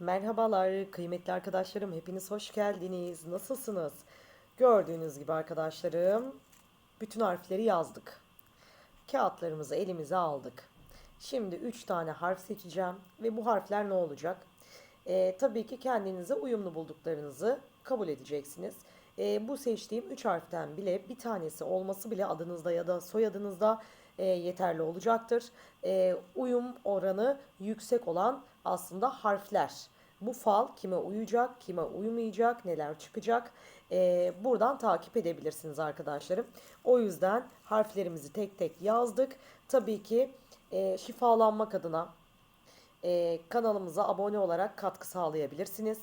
Merhabalar kıymetli arkadaşlarım hepiniz hoş geldiniz. Nasılsınız? Gördüğünüz gibi arkadaşlarım bütün harfleri yazdık. Kağıtlarımızı elimize aldık. Şimdi 3 tane harf seçeceğim ve bu harfler ne olacak? Ee, tabii ki kendinize uyumlu bulduklarınızı kabul edeceksiniz. Ee, bu seçtiğim 3 harften bile bir tanesi olması bile adınızda ya da soyadınızda e, yeterli olacaktır. E, uyum oranı yüksek olan aslında harfler. Bu fal kime uyacak, kime uymayacak, neler çıkacak e, buradan takip edebilirsiniz arkadaşlarım. O yüzden harflerimizi tek tek yazdık. Tabii ki e, şifalanmak adına e, kanalımıza abone olarak katkı sağlayabilirsiniz.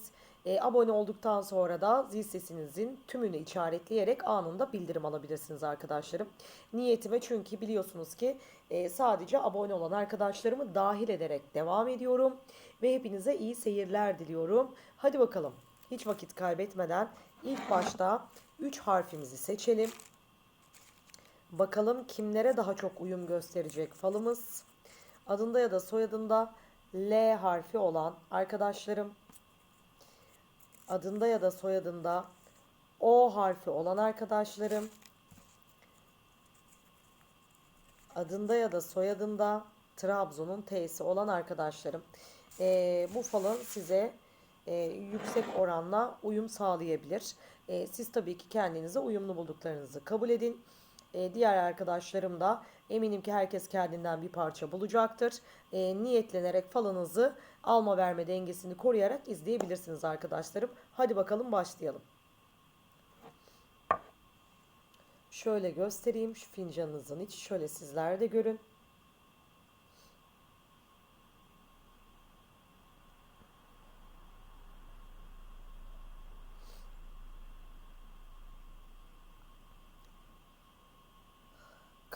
E, abone olduktan sonra da zil sesinizin tümünü işaretleyerek anında bildirim alabilirsiniz arkadaşlarım. Niyetime çünkü biliyorsunuz ki e, sadece abone olan arkadaşlarımı dahil ederek devam ediyorum. Ve hepinize iyi seyirler diliyorum. Hadi bakalım hiç vakit kaybetmeden ilk başta 3 harfimizi seçelim. Bakalım kimlere daha çok uyum gösterecek falımız. Adında ya da soyadında L harfi olan arkadaşlarım adında ya da soyadında O harfi olan arkadaşlarım adında ya da soyadında Trabzon'un T'si olan arkadaşlarım Ee, bu falın size e, yüksek oranla uyum sağlayabilir. Ee, siz tabii ki kendinize uyumlu bulduklarınızı kabul edin. Ee, diğer arkadaşlarım da eminim ki herkes kendinden bir parça bulacaktır. Ee, niyetlenerek falınızı alma verme dengesini koruyarak izleyebilirsiniz arkadaşlarım. Hadi bakalım başlayalım. Şöyle göstereyim şu fincanınızın içi şöyle sizler de görün.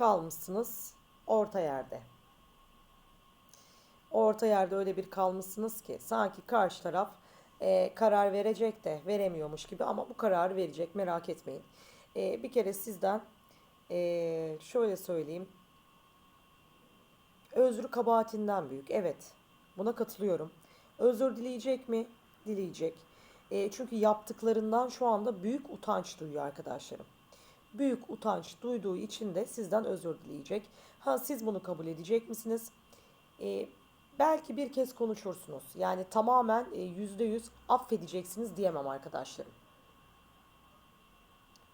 Kalmışsınız orta yerde. Orta yerde öyle bir kalmışsınız ki sanki karşı taraf e, karar verecek de veremiyormuş gibi ama bu kararı verecek merak etmeyin. E, bir kere sizden e, şöyle söyleyeyim. Özrü kabahatinden büyük. Evet buna katılıyorum. Özür dileyecek mi? Dileyecek. E, çünkü yaptıklarından şu anda büyük utanç duyuyor arkadaşlarım büyük utanç duyduğu için de sizden özür dileyecek. Ha siz bunu kabul edecek misiniz? Ee, belki bir kez konuşursunuz. Yani tamamen e, yüzde yüz affedeceksiniz diyemem arkadaşlarım.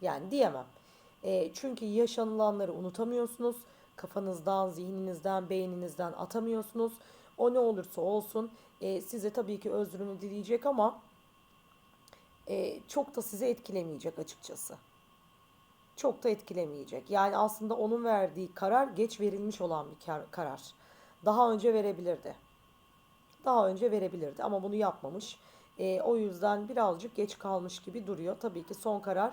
Yani diyemem. E, çünkü yaşanılanları unutamıyorsunuz. Kafanızdan, zihninizden, beyninizden atamıyorsunuz. O ne olursa olsun e, size tabii ki özrünü dileyecek ama e, çok da sizi etkilemeyecek açıkçası çok da etkilemeyecek. Yani aslında onun verdiği karar geç verilmiş olan bir karar. Daha önce verebilirdi. Daha önce verebilirdi ama bunu yapmamış. E, o yüzden birazcık geç kalmış gibi duruyor. Tabii ki son karar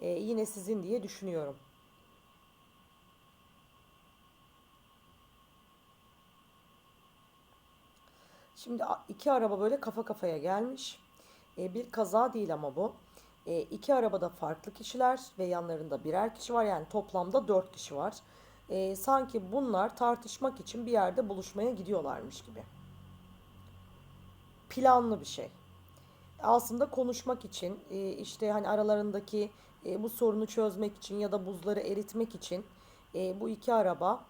e, yine sizin diye düşünüyorum. Şimdi iki araba böyle kafa kafaya gelmiş. E, bir kaza değil ama bu. E, iki arabada farklı kişiler ve yanlarında birer kişi var. Yani toplamda dört kişi var. E, sanki bunlar tartışmak için bir yerde buluşmaya gidiyorlarmış gibi. Planlı bir şey. Aslında konuşmak için e, işte hani aralarındaki e, bu sorunu çözmek için ya da buzları eritmek için e, bu iki araba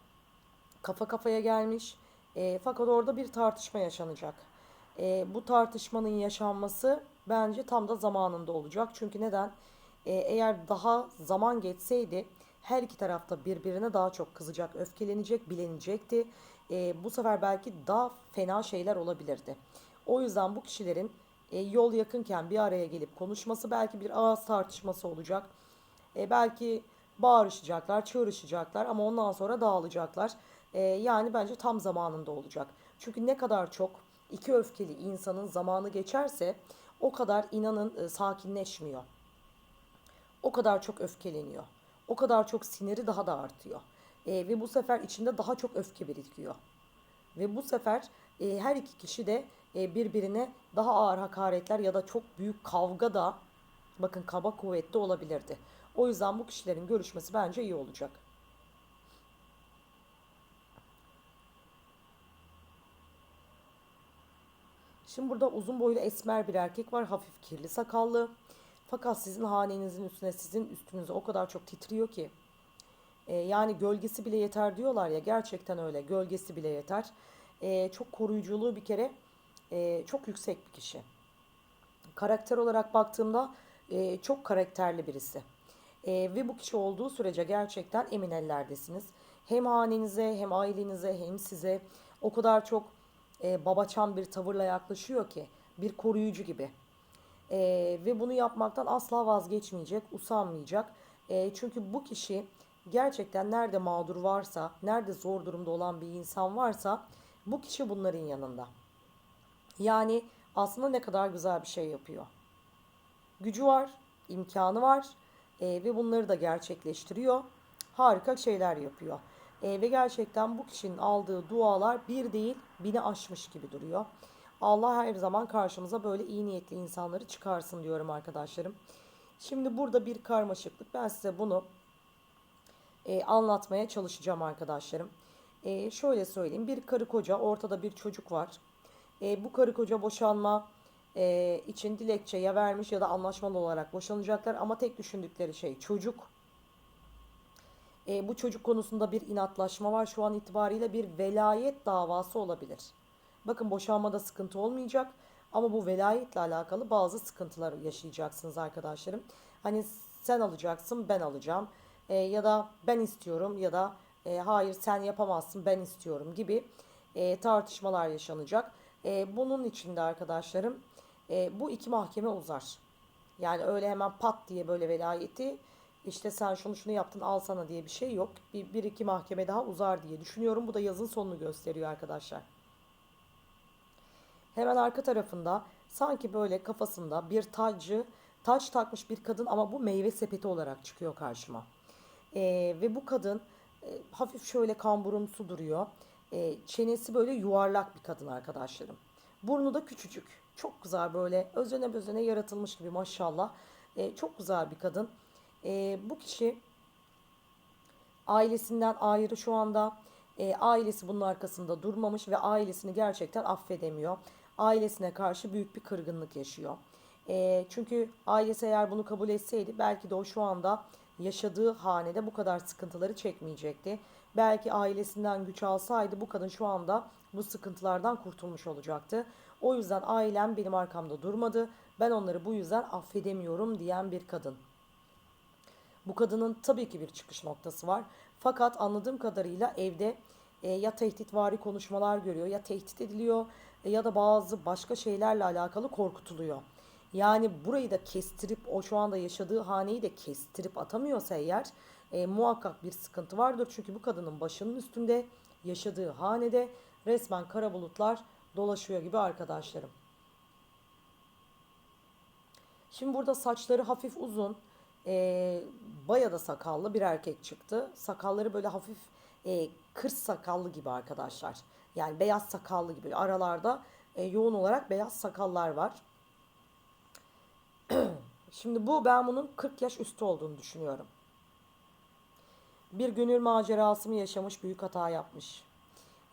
kafa kafaya gelmiş. E, fakat orada bir tartışma yaşanacak. E, bu tartışmanın yaşanması bence tam da zamanında olacak. Çünkü neden? Ee, eğer daha zaman geçseydi her iki tarafta birbirine daha çok kızacak, öfkelenecek, bilenecekti. Ee, bu sefer belki daha fena şeyler olabilirdi. O yüzden bu kişilerin e, yol yakınken bir araya gelip konuşması belki bir ağız tartışması olacak. E, belki bağırışacaklar, çığırışacaklar ama ondan sonra dağılacaklar. E, yani bence tam zamanında olacak. Çünkü ne kadar çok iki öfkeli insanın zamanı geçerse o kadar inanın e, sakinleşmiyor. O kadar çok öfkeleniyor. O kadar çok siniri daha da artıyor. E, ve bu sefer içinde daha çok öfke birikiyor. Ve bu sefer e, her iki kişi de e, birbirine daha ağır hakaretler ya da çok büyük kavga da bakın kaba kuvvetli olabilirdi. O yüzden bu kişilerin görüşmesi bence iyi olacak. Şimdi burada uzun boylu esmer bir erkek var. Hafif kirli sakallı. Fakat sizin hanenizin üstüne, sizin üstünüze o kadar çok titriyor ki. E, yani gölgesi bile yeter diyorlar ya. Gerçekten öyle. Gölgesi bile yeter. E, çok koruyuculuğu bir kere e, çok yüksek bir kişi. Karakter olarak baktığımda e, çok karakterli birisi. E, ve bu kişi olduğu sürece gerçekten emin ellerdesiniz. Hem hanenize hem ailenize hem size o kadar çok e, babaçan bir tavırla yaklaşıyor ki bir koruyucu gibi. E, ve bunu yapmaktan asla vazgeçmeyecek, usanmayacak. E, çünkü bu kişi gerçekten nerede mağdur varsa, nerede zor durumda olan bir insan varsa bu kişi bunların yanında. Yani aslında ne kadar güzel bir şey yapıyor. Gücü var, imkanı var e, ve bunları da gerçekleştiriyor. Harika şeyler yapıyor. E, ve gerçekten bu kişinin aldığı dualar bir değil bini aşmış gibi duruyor. Allah her zaman karşımıza böyle iyi niyetli insanları çıkarsın diyorum arkadaşlarım. Şimdi burada bir karmaşıklık. Ben size bunu e, anlatmaya çalışacağım arkadaşlarım. E, şöyle söyleyeyim. Bir karı koca, ortada bir çocuk var. E, bu karı koca boşanma e, için dilekçe ya vermiş ya da anlaşmalı olarak boşanacaklar. Ama tek düşündükleri şey çocuk. E, bu çocuk konusunda bir inatlaşma var. Şu an itibariyle bir velayet davası olabilir. Bakın boşanmada sıkıntı olmayacak. Ama bu velayetle alakalı bazı sıkıntılar yaşayacaksınız arkadaşlarım. Hani sen alacaksın ben alacağım. E, ya da ben istiyorum ya da e, hayır sen yapamazsın ben istiyorum gibi e, tartışmalar yaşanacak. E, bunun içinde arkadaşlarım e, bu iki mahkeme uzar. Yani öyle hemen pat diye böyle velayeti işte sen şunu şunu yaptın al sana diye bir şey yok. Bir, bir iki mahkeme daha uzar diye düşünüyorum. Bu da yazın sonunu gösteriyor arkadaşlar. Hemen arka tarafında sanki böyle kafasında bir tacı, taç takmış bir kadın ama bu meyve sepeti olarak çıkıyor karşıma. Ee, ve bu kadın e, hafif şöyle kamburumsu duruyor. E, çenesi böyle yuvarlak bir kadın arkadaşlarım. Burnu da küçücük. Çok güzel böyle özene bezene yaratılmış gibi maşallah. E, çok güzel bir kadın. E, bu kişi ailesinden ayrı şu anda. E, ailesi bunun arkasında durmamış ve ailesini gerçekten affedemiyor. Ailesine karşı büyük bir kırgınlık yaşıyor. E, çünkü ailesi eğer bunu kabul etseydi belki de o şu anda yaşadığı hanede bu kadar sıkıntıları çekmeyecekti. Belki ailesinden güç alsaydı bu kadın şu anda bu sıkıntılardan kurtulmuş olacaktı. O yüzden ailem benim arkamda durmadı. Ben onları bu yüzden affedemiyorum diyen bir kadın. Bu kadının tabii ki bir çıkış noktası var. Fakat anladığım kadarıyla evde e, ya tehditvari konuşmalar görüyor ya tehdit ediliyor e, ya da bazı başka şeylerle alakalı korkutuluyor. Yani burayı da kestirip o şu anda yaşadığı haneyi de kestirip atamıyorsa eğer e, muhakkak bir sıkıntı vardır. Çünkü bu kadının başının üstünde yaşadığı hanede resmen kara bulutlar dolaşıyor gibi arkadaşlarım. Şimdi burada saçları hafif uzun, e, baya da sakallı bir erkek çıktı. Sakalları böyle hafif e, kır sakallı gibi arkadaşlar. Yani beyaz sakallı gibi. Aralarda e, yoğun olarak beyaz sakallar var. Şimdi bu ben bunun 40 yaş üstü olduğunu düşünüyorum. Bir gönül macerası mı yaşamış, büyük hata yapmış.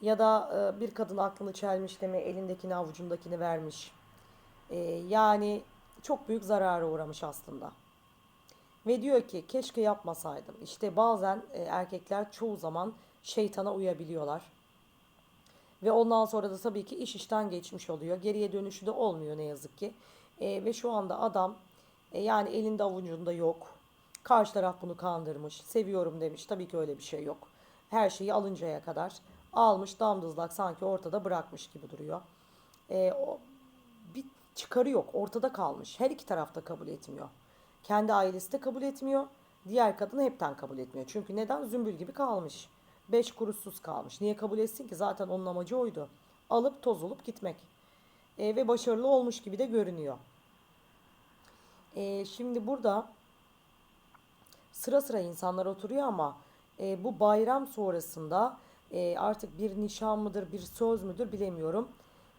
Ya da e, bir kadın aklını çelmiş de mi elindekini avucundakini vermiş. E, yani çok büyük zarara uğramış aslında. Ve diyor ki keşke yapmasaydım. İşte bazen e, erkekler çoğu zaman şeytana uyabiliyorlar. Ve ondan sonra da tabii ki iş işten geçmiş oluyor. Geriye dönüşü de olmuyor ne yazık ki. E, ve şu anda adam e, yani elinde avucunda yok. Karşı taraf bunu kandırmış. Seviyorum demiş. Tabii ki öyle bir şey yok. Her şeyi alıncaya kadar almış damdızlak sanki ortada bırakmış gibi duruyor. E, o, bir çıkarı yok. Ortada kalmış. Her iki tarafta kabul etmiyor. Kendi ailesi de kabul etmiyor. Diğer kadını hepten kabul etmiyor. Çünkü neden? Zümbül gibi kalmış. Beş kuruşsuz kalmış. Niye kabul etsin ki? Zaten onun amacı oydu. Alıp toz olup gitmek. E, ve başarılı olmuş gibi de görünüyor. E, şimdi burada sıra sıra insanlar oturuyor ama e, bu bayram sonrasında e, artık bir nişan mıdır, bir söz müdür bilemiyorum.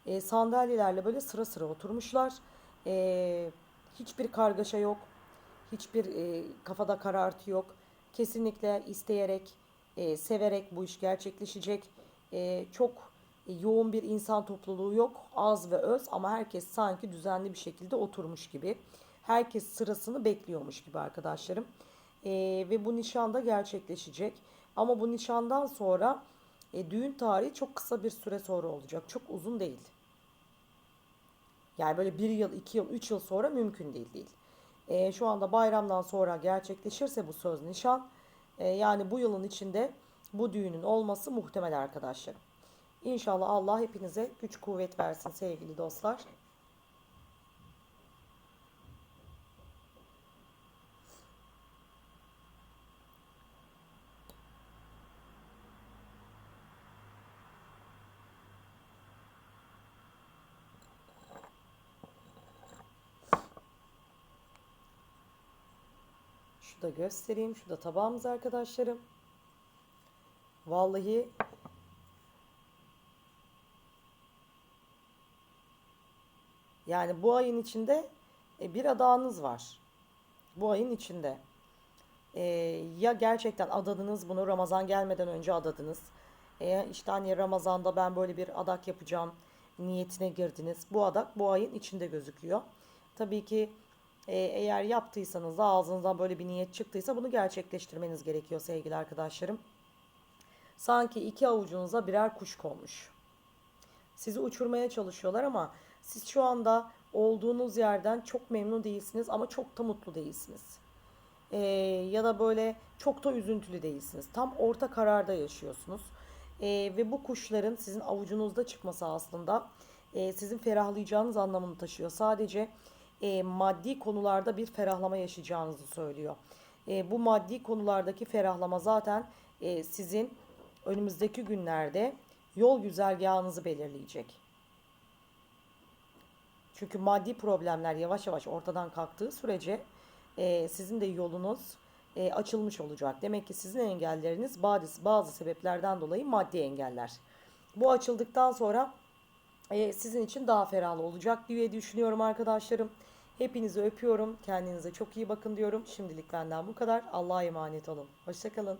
E, sandalyelerle böyle sıra sıra oturmuşlar. E, hiçbir kargaşa yok. Hiçbir e, kafada karartı yok. Kesinlikle isteyerek, e, severek bu iş gerçekleşecek. E, çok e, yoğun bir insan topluluğu yok. Az ve öz ama herkes sanki düzenli bir şekilde oturmuş gibi. Herkes sırasını bekliyormuş gibi arkadaşlarım. E, ve bu nişan da gerçekleşecek. Ama bu nişandan sonra e, düğün tarihi çok kısa bir süre sonra olacak. Çok uzun değil. Yani böyle bir yıl, iki yıl, üç yıl sonra mümkün değil değil. E, şu anda bayramdan sonra gerçekleşirse bu söz nişan, e, yani bu yılın içinde bu düğünün olması muhtemel arkadaşlarım. İnşallah Allah hepinize güç kuvvet versin sevgili dostlar. Şu da göstereyim. Şu da tabağımız arkadaşlarım. Vallahi yani bu ayın içinde e, bir adağınız var. Bu ayın içinde. E, ya gerçekten adadınız bunu Ramazan gelmeden önce adadınız. E, işte hani Ramazan'da ben böyle bir adak yapacağım niyetine girdiniz. Bu adak bu ayın içinde gözüküyor. Tabii ki e, eğer yaptıysanız da ağzınızdan böyle bir niyet çıktıysa bunu gerçekleştirmeniz gerekiyor sevgili arkadaşlarım. Sanki iki avucunuza birer kuş konmuş. Sizi uçurmaya çalışıyorlar ama siz şu anda olduğunuz yerden çok memnun değilsiniz ama çok da mutlu değilsiniz. Ee, ya da böyle çok da üzüntülü değilsiniz. Tam orta kararda yaşıyorsunuz. Ee, ve bu kuşların sizin avucunuzda çıkması aslında e, sizin ferahlayacağınız anlamını taşıyor. Sadece e, maddi konularda bir ferahlama yaşayacağınızı söylüyor. E, bu maddi konulardaki ferahlama zaten e, sizin önümüzdeki günlerde yol güzergahınızı belirleyecek. Çünkü maddi problemler yavaş yavaş ortadan kalktığı sürece e, sizin de yolunuz e, açılmış olacak. Demek ki sizin engelleriniz bazı, bazı sebeplerden dolayı maddi engeller. Bu açıldıktan sonra e, sizin için daha ferahlı olacak diye düşünüyorum arkadaşlarım. Hepinizi öpüyorum. Kendinize çok iyi bakın diyorum. Şimdilik benden bu kadar. Allah'a emanet olun. Hoşçakalın.